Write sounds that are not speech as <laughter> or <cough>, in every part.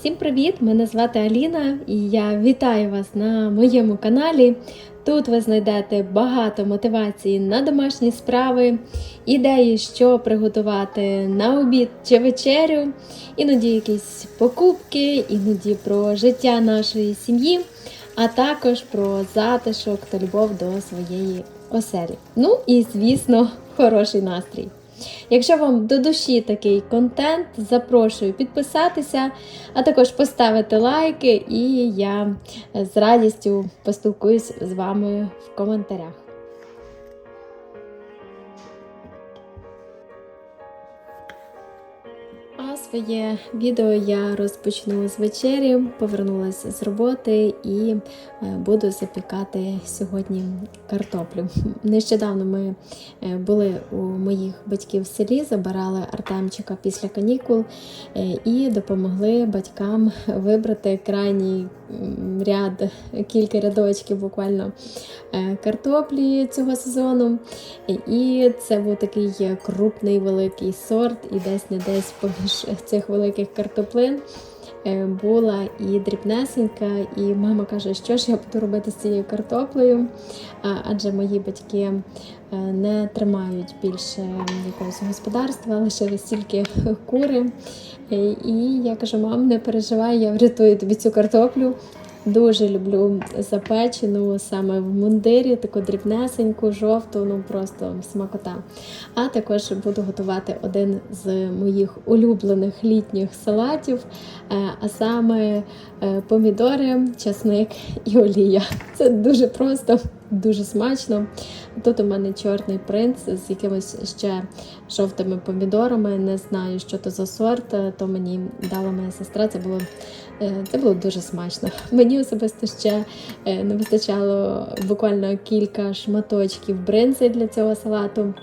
Всім привіт! Мене звати Аліна і я вітаю вас на моєму каналі. Тут ви знайдете багато мотивації на домашні справи, ідеї, що приготувати на обід чи вечерю, іноді якісь покупки, іноді про життя нашої сім'ї, а також про затишок та любов до своєї оселі. Ну і, звісно, хороший настрій. Якщо вам до душі такий контент, запрошую підписатися, а також поставити лайки, і я з радістю поспілкуюсь з вами в коментарях. Своє відео я розпочну з вечері, повернулася з роботи і е, буду запікати сьогодні картоплю. Нещодавно ми е, були у моїх батьків в селі, забирали Артемчика після канікул е, і допомогли батькам вибрати крайній ряд, кілька рядочків буквально картоплі цього сезону. І це був такий крупний великий сорт, і десь не десь поміж цих великих картоплин е, була і дрібнесенька, і мама каже, що ж я буду робити з цією картоплею, адже мої батьки е, не тримають більше якогось господарства, лишились тільки кури. Е, І я кажу, мам, не переживай, я врятую тобі цю картоплю. Дуже люблю запечену саме в мундирі, таку дрібнесеньку, жовту, ну просто смакота. А також буду готувати один з моїх улюблених літніх салатів, е, а саме помідори, часник і олія. Це дуже просто, дуже смачно. Тут у мене чорний принц з якимись ще жовтими помідорами. Не знаю, що то за сорт, е, то мені дала моя сестра. Це було Е, Це було дуже смачно. <laughs> Мені особисто ще е, не вистачало буквально кілька шматочків бринзи для цього салату.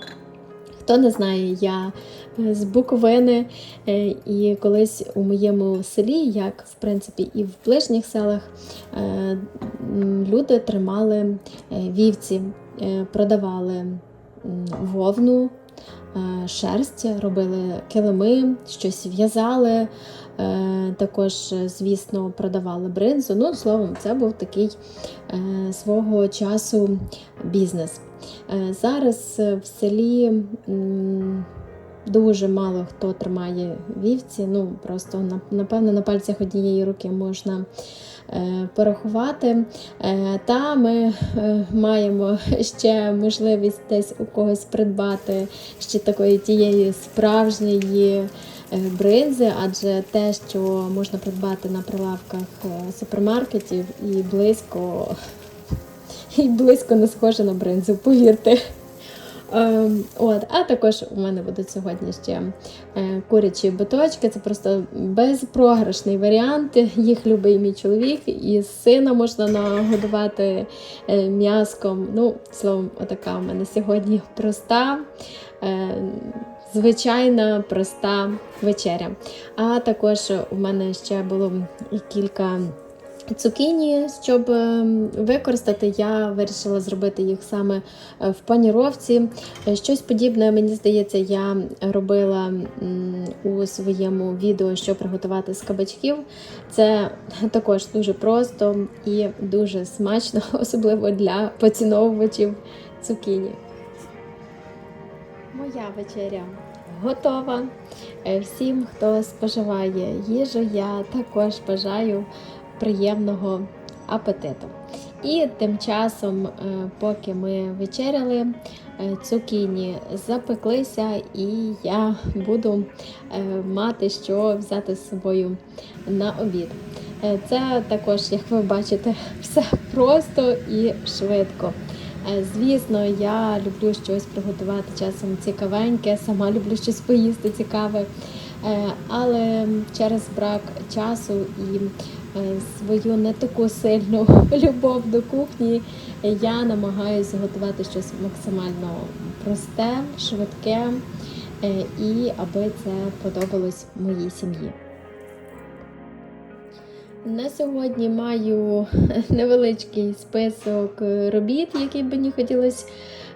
Хто не знає, я е, з Буковини, е, і колись у моєму селі, як в принципі і в ближніх селах, е, люди тримали вівці, продавали вовну, шерсть, робили килими, щось в'язали. Також, звісно, продавали бринзу. Ну, словом, це був такий свого часу бізнес. Е, Зараз е, в селі дуже мало хто тримає вівці. Ну, просто напевно на пальцях однієї руки можна е, порахувати. Та ми маємо <laughs> ще можливість десь у когось придбати ще такої тієї справжньої бринзи, адже те, що можна придбати на прилавках супермаркетів, і близько, і близько не схоже на бринзу, повірте. Ем, От, а також у мене будуть сьогодні ще е, курячі биточки. Це просто безпрограшний варіант. Їх любить мій чоловік, і сина можна нагодувати е, м'яском. Ну, словом, отака у мене сьогодні проста. Е, Звичайна проста вечеря. А також у мене ще було кілька цукіні, щоб е, використати, я вирішила зробити їх саме е, в паніровці. Е, Щось подібне, мені здається, я робила у своєму відео, що приготувати з кабачків. Це <laughs> також дуже просто і дуже смачно, <laughs> особливо для поціновувачів цукіні. Моя вечеря готова. Е, Всім, хто споживає їжу, я також бажаю приємного апетиту. І тим часом, е, поки ми вечеряли, е, цукіні запеклися, і я буду е, мати що взяти з собою на обід. Це також, як ви бачите, <laughs> все просто і швидко. Звісно, я люблю щось приготувати часом цікавеньке, сама люблю щось поїсти цікаве, але через брак часу і свою не таку сильну <laughs> любов до кухні я намагаюся готувати щось максимально просте, швидке е, і аби це подобалось моїй сім'ї. На сьогодні маю <laughs> невеличкий список робіт, які б мені хотілося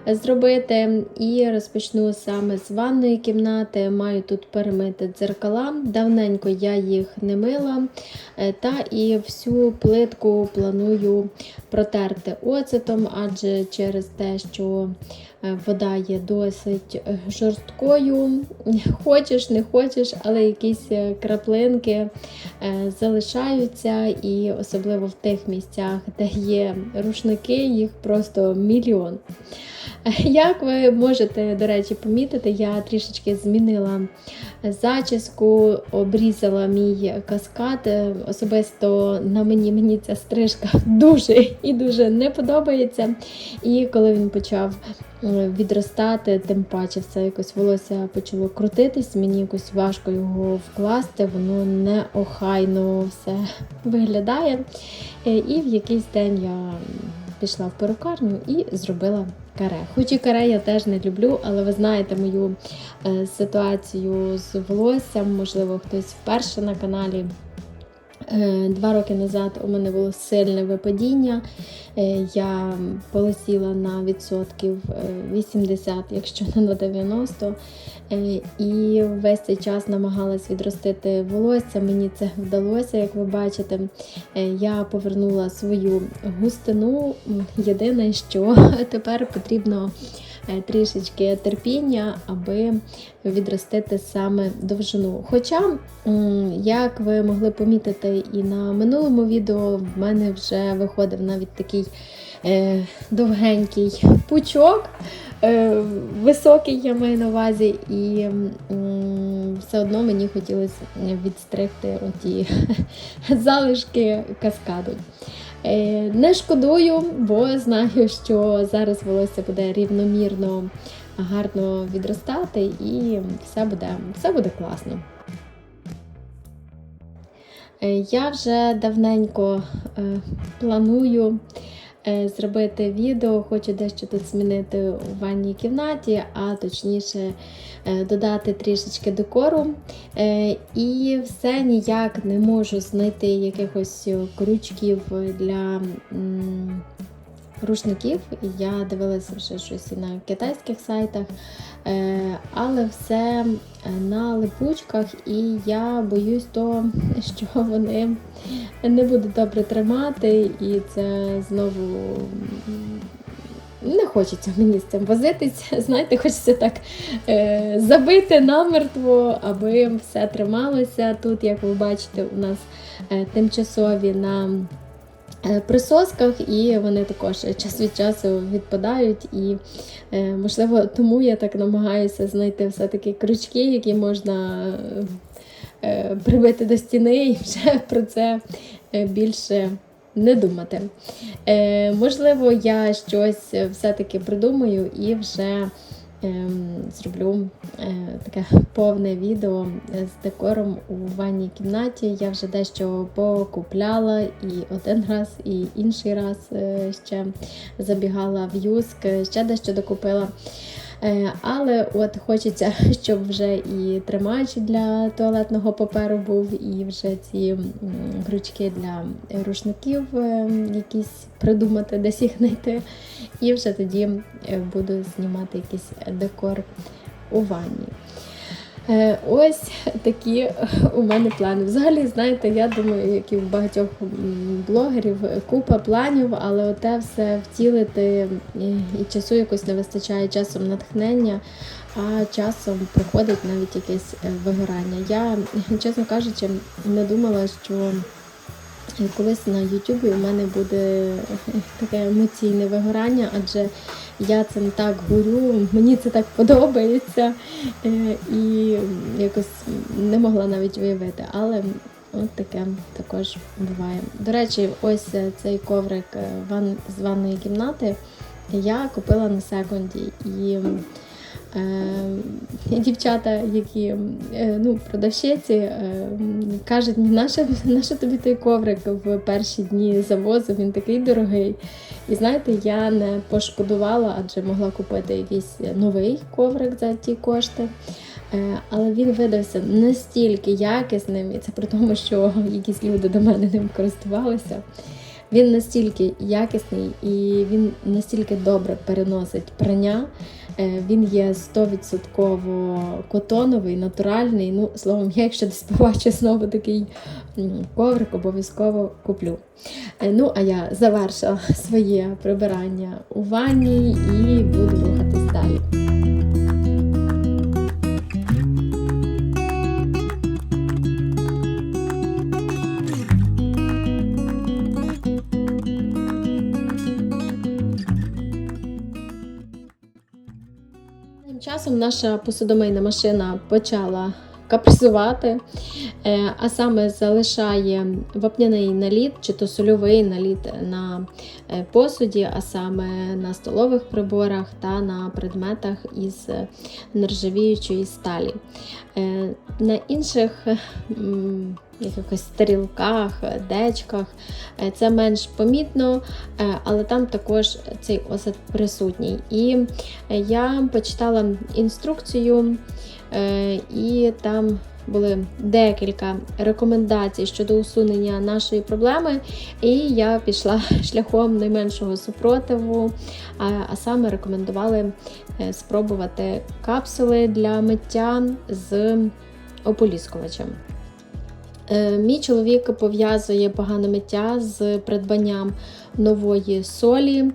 зробити. І розпочну саме з ванної кімнати. Маю тут перемити дзеркала. Давненько я їх не мила. Е, Та і всю плитку планую протерти оцетом, адже через те, що е, вода є досить жорсткою. Хочеш, не хочеш, але якісь е, краплинки залишаються, і особливо в тих місцях, де є рушники, їх просто мільйон. <laughs> Як ви можете, до речі, помітити, я трішечки змінила зачіску, обрізала мій каскад. Особисто на мені мені ця стрижка <laughs> дуже і дуже не подобається. І коли він почав е, відростати, тим паче все якось волосся почало крутитись, мені якось важко його вкласти, воно неохайно все <laughs> виглядає. Е, І в якийсь день я пішла в перукарню і зробила каре. Хоч і каре я теж не люблю, але ви знаєте мою е, ситуацію з волоссям, можливо, хтось вперше на каналі. Е, Два роки назад у мене було сильне випадіння. Е, Я полетіла на відсотків е, 80, якщо не на 90. Е, І весь цей час намагалась відростити волосся. Мені це вдалося, як ви бачите. Е, Я повернула свою густину. Єдине, що <laughs> тепер потрібно е, трішечки терпіння, аби відростити саме довжину. Хоча, як ви могли помітити і на минулому відео, в мене вже виходив навіть такий е, довгенький пучок. Е, високий я маю на увазі, і все одно мені хотілося відстригти оті <laughs> залишки каскаду. Е, Не шкодую, бо знаю, що зараз волосся буде рівномірно гарно відростати і все буде, все буде класно. Е, Я вже давненько е, планую зробити відео, хочу дещо тут змінити у ванній кімнаті, а точніше е, додати трішечки декору. Е, І все ніяк не можу знайти якихось крючків для. Рушників, я дивилася вже щось і на китайських сайтах, е, але все е, на липучках, і я боюсь того, <laughs> що вони не будуть добре тримати, і це знову не хочеться мені з цим возитись. <laughs> Знаєте, хочеться так е, забити намертво, аби все трималося. Тут, як ви бачите, у нас е, тимчасові на присосках, і вони також час від часу відпадають. І, е, можливо, тому я так намагаюся знайти все-таки крючки, які можна е, прибити до стіни і вже <laughs> про це е, більше не думати. Е, можливо, я щось все-таки придумаю і вже зроблю е, таке повне відео з декором у ванній кімнаті. Я вже дещо покупляла і один раз, і інший раз е, ще забігала в юск, ще дещо докупила. Е, Але от хочеться, <laughs> щоб вже і тримач для туалетного паперу був, і вже ці крючки для рушників е, якісь придумати, десь їх знайти. І вже тоді е, буду знімати якийсь декор у ванні. Е, Ось такі у мене плани. Взагалі, знаєте, я думаю, як і в багатьох блогерів, купа планів, але оте все втілити і, часу якось не вистачає часом натхнення, а часом приходить навіть якесь е, вигорання. Я, чесно кажучи, не думала, що колись на Ютубі у мене буде таке емоційне вигорання, адже я цим так горю, мені це так подобається. Е, І якось не могла навіть уявити. Але от таке також буває. До речі, ось цей коврик е, з ванної кімнати я купила на секунді. І Е, дівчата, які е, ну, продавщиці, е, кажуть, наше, наше <laughs> тобі той коврик в перші дні завозу, він такий дорогий. І знаєте, я не пошкодувала, адже могла купити якийсь новий коврик за ті кошти. Е, Але він видався настільки якісним, і це при тому, що <laughs> якісь люди до мене ним користувалися. Він настільки якісний і він настільки добре переносить прання. Е, Він є 100% котоновий, натуральний. Ну, словом, я якщо десь побачу знову такий коврик, обов'язково куплю. Е, Ну, а я завершила <laughs> своє прибирання у ванні і буду рухатись далі. Часом наша посудомийна машина почала капризувати, е, а саме залишає вапняний наліт чи то сольовий наліт на е, посуді, а саме на столових приборах та на предметах із нержавіючої сталі. Е, На інших якихось тарілках, дечках це менш помітно, але там також цей осад присутній. І я почитала інструкцію, і там були декілька рекомендацій щодо усунення нашої проблеми, і я пішла <laughs> шляхом найменшого супротиву, а, а саме рекомендували е, спробувати капсули для миття з ополіскувачем. Е, Мій чоловік пов'язує погане миття з придбанням нової солі.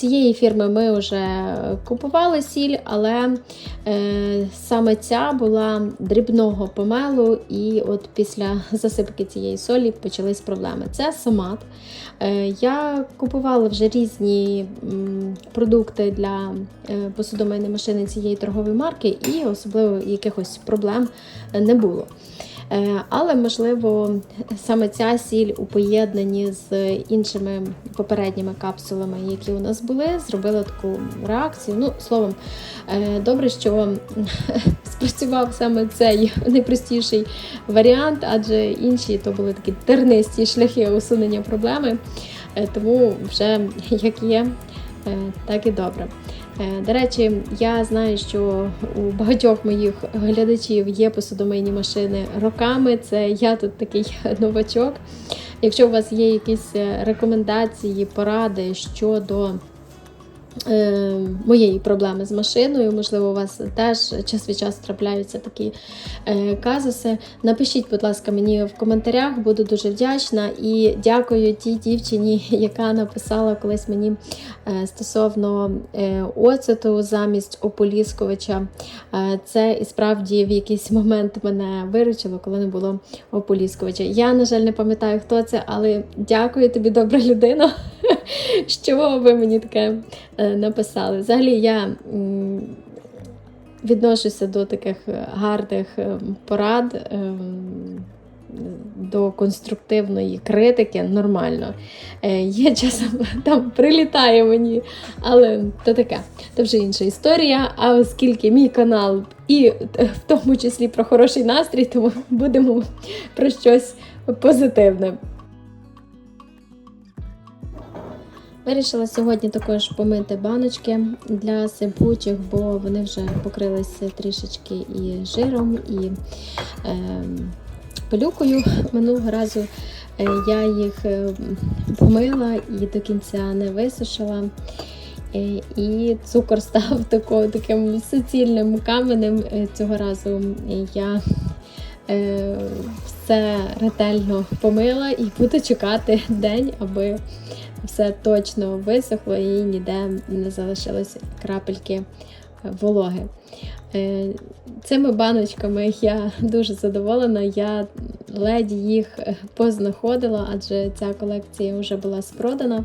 Цієї фірми ми вже купували сіль, але е, саме ця була дрібного помелу, і от після засипки цієї солі почались проблеми. Це сомат. Е, я купувала вже різні м, продукти для е, посудомийної машини цієї торгової марки, і особливо якихось проблем не було. Е, Але, можливо, саме ця сіль у поєднанні з іншими попередніми капсулами, які у нас були, зробила таку реакцію. Ну, словом, е, добре, що <laughs> спрацював саме цей найпростіший варіант, адже інші то були такі тернисті шляхи усунення проблеми. Е, Тому вже як є, так і добре. Е, До речі, я знаю, що у багатьох моїх глядачів є посудомийні машини роками. Це я тут такий <laughs> новачок. Якщо у вас є якісь е, рекомендації, поради щодо моєї проблеми з машиною, можливо, у вас теж час від часу трапляються такі е, казуси. Напишіть, будь ласка, мені в коментарях, буду дуже вдячна. І дякую тій дівчині, <laughs> яка написала колись мені е, стосовно е, оцету замість ополіскувача. Е, це і справді в якийсь <laughs> момент мене виручило, коли не було ополіскувача. Я, на жаль, не пам'ятаю, хто це, але дякую тобі, добра людина, що ви мені таке е, написали. Взагалі, я. Відношуся до таких е, гарних е, порад, ем, до конструктивної критики нормально. Е, Є часом <laughs> там прилітає мені, але то таке, то вже інша історія. А оскільки мій канал і е, в тому числі про хороший настрій, тому <laughs> будемо про щось позитивне. Вирішила сьогодні також помити баночки для сипучих, бо вони вже покрилися трішечки і жиром, і е, пилюкою. Минулого разу е, я їх е, помила і до кінця не висушила. Е, І цукор став <laughs> таким суцільним каменем. Цього разу я все ретельно помила і буду чекати день, аби все точно висохло і ніде не залишилось крапельки вологи. Е, Цими баночками я дуже задоволена. Я ледь їх познаходила, адже ця колекція вже була спродана.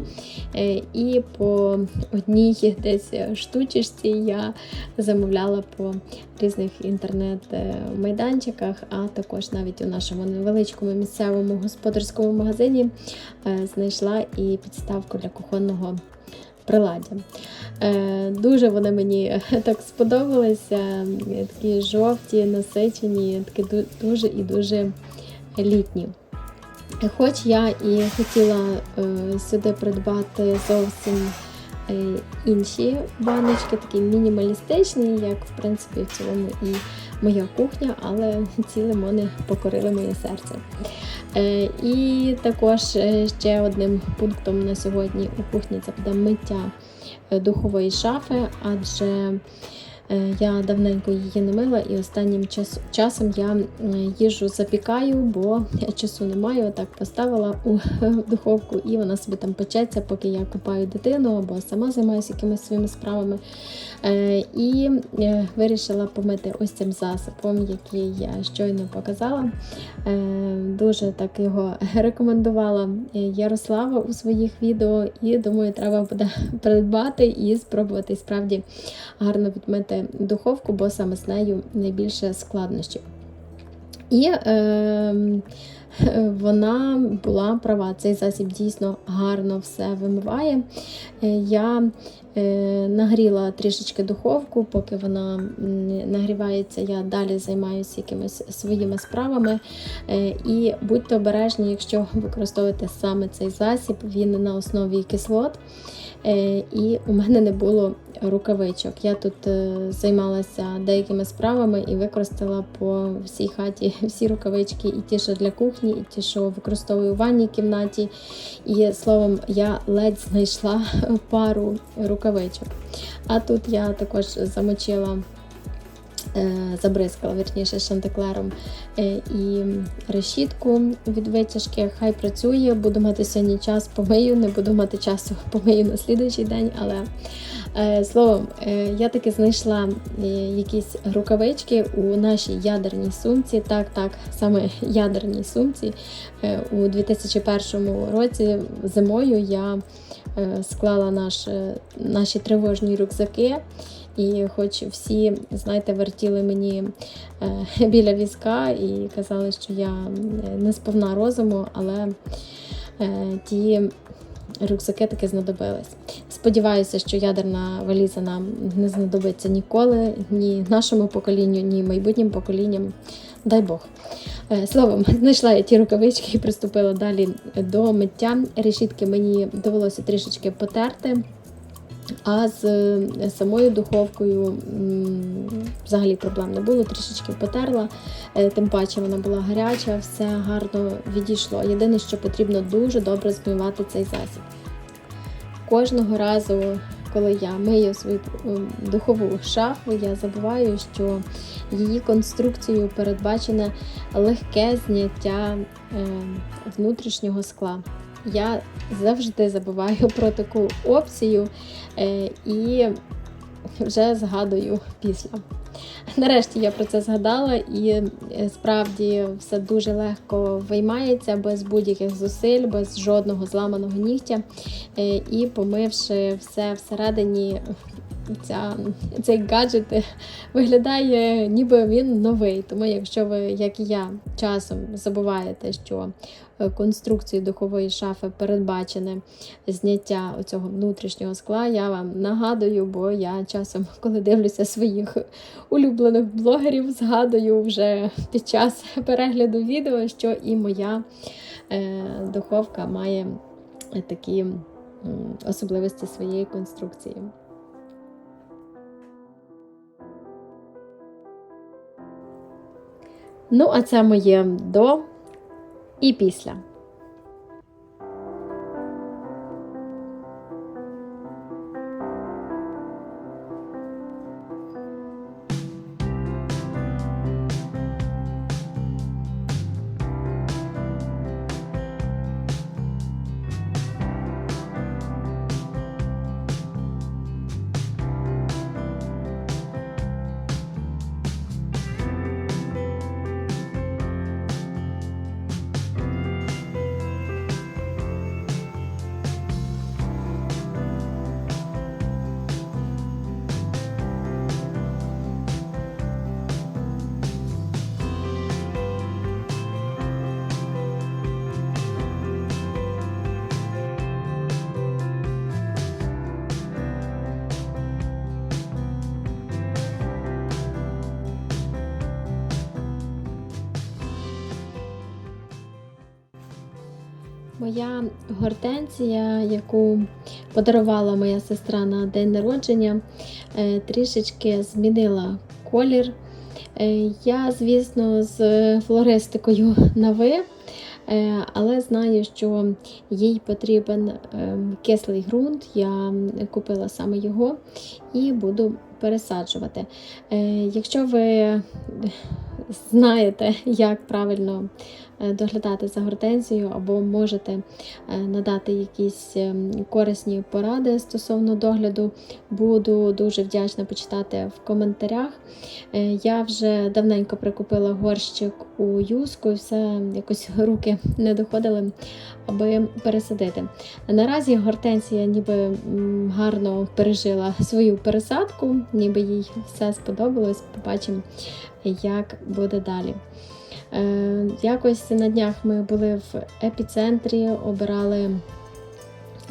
Е, І по одній десь штучечці я замовляла по різних інтернет-майданчиках, а також навіть у нашому невеличкому місцевому господарському магазині е, знайшла і підставку для кухонного приладдя. Е, Дуже вони мені <laughs> так сподобалися. Такі жовті, насичені, такі дуже і дуже літні. Хоч я і хотіла е, сюди придбати зовсім е, інші баночки, такі мінімалістичні, як в принципі в цілому і моя кухня, але <laughs> ці лимони покорили моє серце. Е, І також е, ще одним пунктом на сьогодні у кухні це буде миття е, духової шафи, адже Я давненько її не мила, і останнім час, часом я їжу запікаю, бо <laughs> часу не маю. Так поставила у <laughs> духовку, і вона собі там печеться, поки я купаю дитину або сама займаюся якимись своїми справами. Е, І е, вирішила помити ось цим засобом, який я щойно показала. Е, Дуже так його <laughs> рекомендувала Ярослава у своїх відео, і думаю, треба буде <laughs> придбати і спробувати справді гарно відмити духовку, бо саме з нею найбільше складнощів. І е, <laughs> вона була права. Цей засіб дійсно гарно все вимиває. Е, Я е, нагріла трішечки духовку, поки вона нагрівається, я далі займаюся якимись своїми справами. Е, І будьте обережні, якщо використовуєте саме цей засіб, він на основі кислот. Е, І у мене не було рукавичок. Я тут е, займалася деякими справами і використала по всій хаті <laughs> всі рукавички, і ті, що для кухні, і ті, що використовую в ванній кімнаті. І словом, я ледь знайшла <laughs> пару рукавичок. А тут я також замочила. Е, Забризкала вірніше шантеклером е, і решітку від витяжки. Хай працює, буду мати сьогодні час, помию, не буду мати часу, <laughs> помию на слідуючий день, але Е, Словом, я таки знайшла якісь рукавички у нашій ядерній сумці. Так, так, саме ядерній сумці. У 2001 році зимою я склала наш, наші тривожні рюкзаки. І хоч всі, знаєте, вертіли мені е, <laughs> біля візка і казали, що я не сповна розуму, але е, ті рюкзаки таки знадобились. Сподіваюся, що ядерна валіза нам не знадобиться ніколи, ні нашому поколінню, ні майбутнім поколінням. Дай Бог. Е, Словом, <laughs> знайшла я ті рукавички і приступила далі до миття. Решітки мені довелося трішечки потерти. А з е, самою духовкою взагалі проблем не було, трішечки потерла, е, тим паче вона була гаряча, все гарно відійшло. Єдине, що потрібно дуже добре змивати цей засіб. Кожного разу, коли я мию свою е, духову шафу, я забуваю, що її конструкцією передбачене легке зняття внутрішнього скла. Я завжди забуваю про таку опцію і вже згадую після. Нарешті я про це згадала, і е, справді все дуже легко виймається без будь-яких зусиль, без жодного зламаного нігтя. Е, І помивши все всередині, ця, цей гаджет виглядає, ніби він новий. Тому, якщо ви, як і я, часом забуваєте, що е, конструкцією духової шафи передбачене зняття цього внутрішнього скла, я вам нагадую, бо я часом, <laughs> коли дивлюся своїх улюблених блогерів, згадую вже під час перегляду відео, що і моя е, духовка має такі особливості своєї конструкції. Ну, а це моє до і після. Моя гортензія, яку подарувала моя сестра на день народження, е, трішечки змінила колір. Е, Я, звісно, з флористикою на ви, е, але знаю, що їй потрібен кислий ґрунт. Я купила саме його і буду пересаджувати. Якщо ви знаєте, як правильно доглядати за гортензією, або можете е, надати якісь ем, корисні поради стосовно догляду, буду дуже вдячна почитати в коментарях. Е, Я вже давненько прикупила горщик у юску, і все якось <laughs> руки не доходили, аби пересадити. Наразі гортензія ніби гарно пережила свою пересадку, ніби їй все сподобалось. Побачимо, як буде далі. Е, якось на днях ми були в епіцентрі, обирали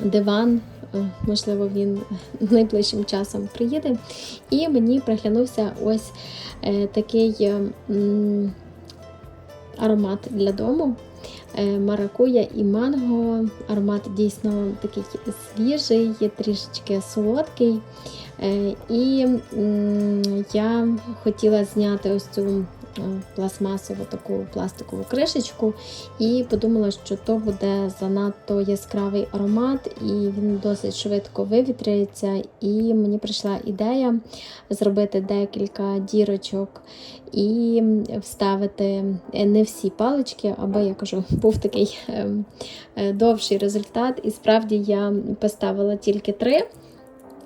диван. Е, Можливо, він <laughs> найближчим часом приїде. І мені приглянувся ось е, такий аромат для дому. Маракуя і манго. Аромат дійсно такий свіжий, трішечки солодкий. І я хотіла зняти ось цю пластмасову таку пластикову кришечку і подумала, що то буде занадто яскравий аромат, і він досить швидко вивітрюється. І мені прийшла ідея зробити декілька дірочок і вставити е, не всі палички, або я кажу, <laughs> був такий ем, е, довший результат. І справді я поставила тільки три.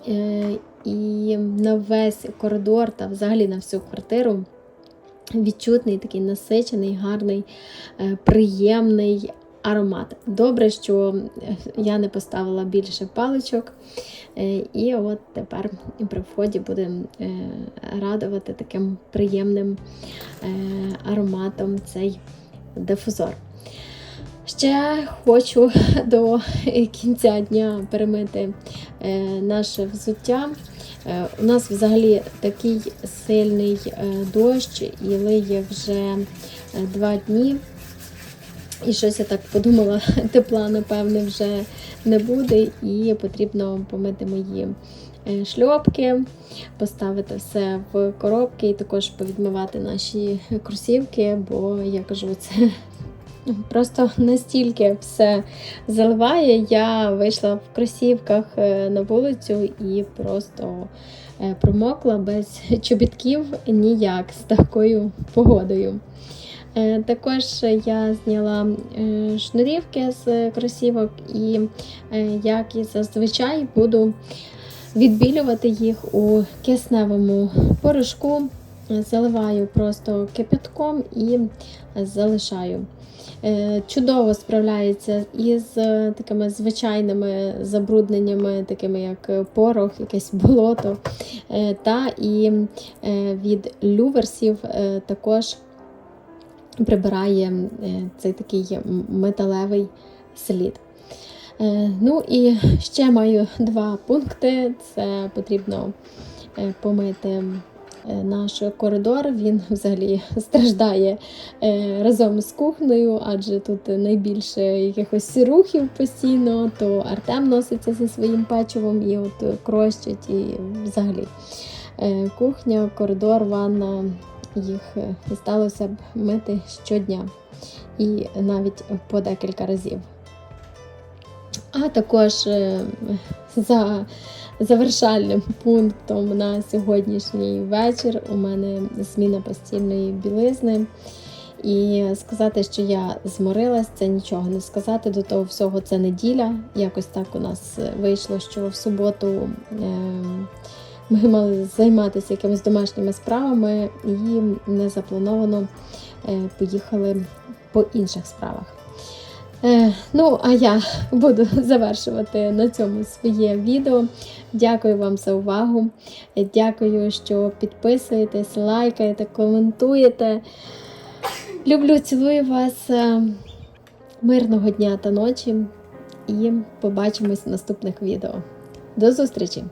Е, І на весь коридор та взагалі на всю квартиру відчутний, такий насичений, гарний, е, приємний аромат. Добре, що я не поставила більше паличок. Е, І от тепер при вході будемо е, радувати таким приємним ароматом цей дифузор. Ще хочу <laughs> до кінця дня перемити е, наше взуття. Е, У нас взагалі такий сильний е, дощ і лиє вже два дні. І щось я так подумала, <laughs> тепла, напевне, вже не буде, і потрібно помити мої шльопки, поставити все в коробки і також повідмивати наші кросівки, бо я кажу, це просто настільки все заливає. Я вийшла в кросівках е, на вулицю і просто е, промокла без чобітків ніяк з такою погодою. Е, Також я зняла шнурівки з кросівок і, як і зазвичай, буду відбілювати їх у кисневому порошку. Заливаю просто кипятком і залишаю. Е, Чудово справляється із е, такими звичайними забрудненнями, такими як порох, якесь болото, Е, та і від люверсів також прибирає цей такий металевий слід. Ну і ще маю два пункти. Це потрібно помити наш коридор. Він <laughs> взагалі страждає е, разом з кухнею, адже тут найбільше якихось рухів постійно, то Артем носиться зі своїм печивом і от крощить, і взагалі е, кухня, коридор, ванна. Їх е, сталося б мити щодня і навіть по декілька разів. А також е, за завершальним пунктом на сьогоднішній вечір у мене зміна постільної білизни. І сказати, що я зморилась, це нічого не сказати. До того всього це неділя. Якось так у нас вийшло, що в суботу е, ми мали займатися якимись домашніми справами і не заплановано е, поїхали по інших справах. Е, ну, а я буду завершувати на цьому своє відео. Дякую вам за увагу. Дякую, що підписуєтесь, лайкаєте, коментуєте. Люблю, цілую вас. Е, Мирного дня та ночі. І побачимось в наступних відео. До зустрічі!